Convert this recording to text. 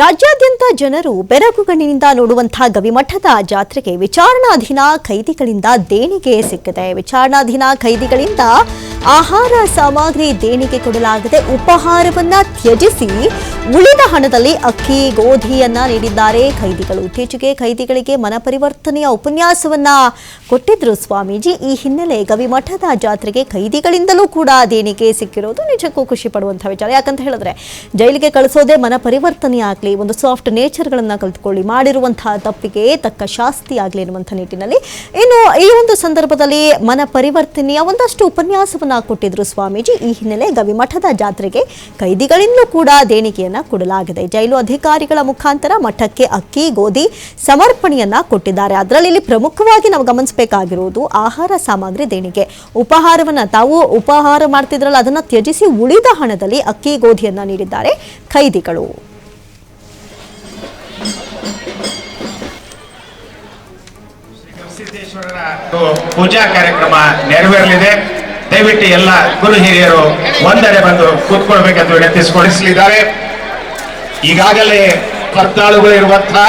ರಾಜ್ಯಾದ್ಯಂತ ಜನರು ಬೆರಗುಗಣ್ಣಿನಿಂದ ನೋಡುವಂತಹ ಗವಿಮಠದ ಜಾತ್ರೆಗೆ ವಿಚಾರಣಾಧೀನ ಖೈದಿಗಳಿಂದ ದೇಣಿಗೆ ಸಿಕ್ಕಿದೆ. ವಿಚಾರಣಾಧೀನ ಖೈದಿಗಳಿಂದ ಆಹಾರ ಸಾಮಗ್ರಿ ದೇಣಿಗೆ ಕೊಡಲಾಗದೆ ಉಪಹಾರವನ್ನ ತ್ಯಜಿಸಿ ಉಳಿದ ಹಣದಲ್ಲಿ ಅಕ್ಕಿ, ಗೋಧಿಯನ್ನ ನೀಡಿದ್ದಾರೆ. ಖೈದಿಗಳು ಇತ್ತೀಚೆಗೆ ಖೈದಿಗಳಿಗೆ ಮನ ಪರಿವರ್ತನೆಯ ಉಪನ್ಯಾಸವನ್ನ ಕೊಟ್ಟಿದ್ರು ಸ್ವಾಮೀಜಿ. ಈ ಹಿನ್ನೆಲೆ ಗವಿಮಠದ ಜಾತ್ರೆಗೆ ಖೈದಿಗಳಿಂದಲೂ ಕೂಡ ದೇಣಿಗೆ ಸಿಕ್ಕಿರೋದು ನಿಜಕ್ಕೂ ಖುಷಿ ಪಡುವಂತಹ ವಿಚಾರ. ಯಾಕಂತ ಹೇಳಿದ್ರೆ, ಜೈಲಿಗೆ ಕಳಿಸೋದೇ ಮನ ಪರಿವರ್ತನೆ ಆಗಲಿ, ಒಂದು ಸಾಫ್ಟ್ ನೇಚರ್ಗಳನ್ನು ಕಲಿತುಕೊಳ್ಳಿ ಮಾಡಿರುವಂತಹ ತಪ್ಪಿಗೆ ತಕ್ಕ ಶಾಸ್ತಿ ಆಗಲಿ ಎನ್ನುವಂಥ ನಿಟ್ಟಿನಲ್ಲಿ ಇನ್ನು ಈ ಒಂದು ಸಂದರ್ಭದಲ್ಲಿ ಮನ ಪರಿವರ್ತನೆಯ ಒಂದಷ್ಟು ಉಪನ್ಯಾಸವನ್ನ ಕೊಟ್ಟಿದ್ರು ಸ್ವಾಮೀಜಿ. ಈ ಹಿನ್ನೆಲೆ ಗವಿಮಠದ ಜಾತ್ರೆಗೆ ಖೈದಿಗಳಿಂದಲೂ ಕೂಡ ದೇಣಿಗೆಯನ್ನ ಕೊಡಲಾಗಿದೆ. ಜೈಲು ಅಧಿಕಾರಿಗಳ ಮುಖಾಂತರ ಮಠಕ್ಕೆ ಅಕ್ಕಿ ಗೋಧಿ ಸಮರ್ಪಣೆಯನ್ನ ಕೊಟ್ಟಿದ್ದಾರೆ. ಅದರಲ್ಲಿ ಇಲ್ಲಿ ಪ್ರಮುಖವಾಗಿ ನಾವು ಗಮನಿಸಬೇಕಾಗಿರುವುದು ಆಹಾರ ಸಾಮಗ್ರಿ ದೇಣಿಗೆ. ಉಪಹಾರವನ್ನ ತಾವು ಉಪಹಾರ ಮಾಡ್ತಿದ್ರಲ್ಲ ಅದನ್ನ ತ್ಯಜಿಸಿ ಉಳಿದ ಹಣದಲ್ಲಿ ಅಕ್ಕಿ ಗೋಧಿಯನ್ನ ನೀಡಿದ್ದಾರೆ ಖೈದಿಗಳು. ಪೂಜಾ ಕಾರ್ಯಕ್ರಮ ನೆರವೇರಲಿದೆ. ದಯವಿಟ್ಟು ಎಲ್ಲ ಗುರು ಹಿರಿಯರು ಒಂದೆಡೆ ಬಂದು ಕೂತ್ಕೊಳ್ಬೇಕೆಂದು ವಿನಂತಿಸಿಕೊಡಿಸಲಿದ್ದಾರೆ ಈಗಾಗಲೇ ಕರ್ತಾಳುಗಳು ಇರುವಂತಹ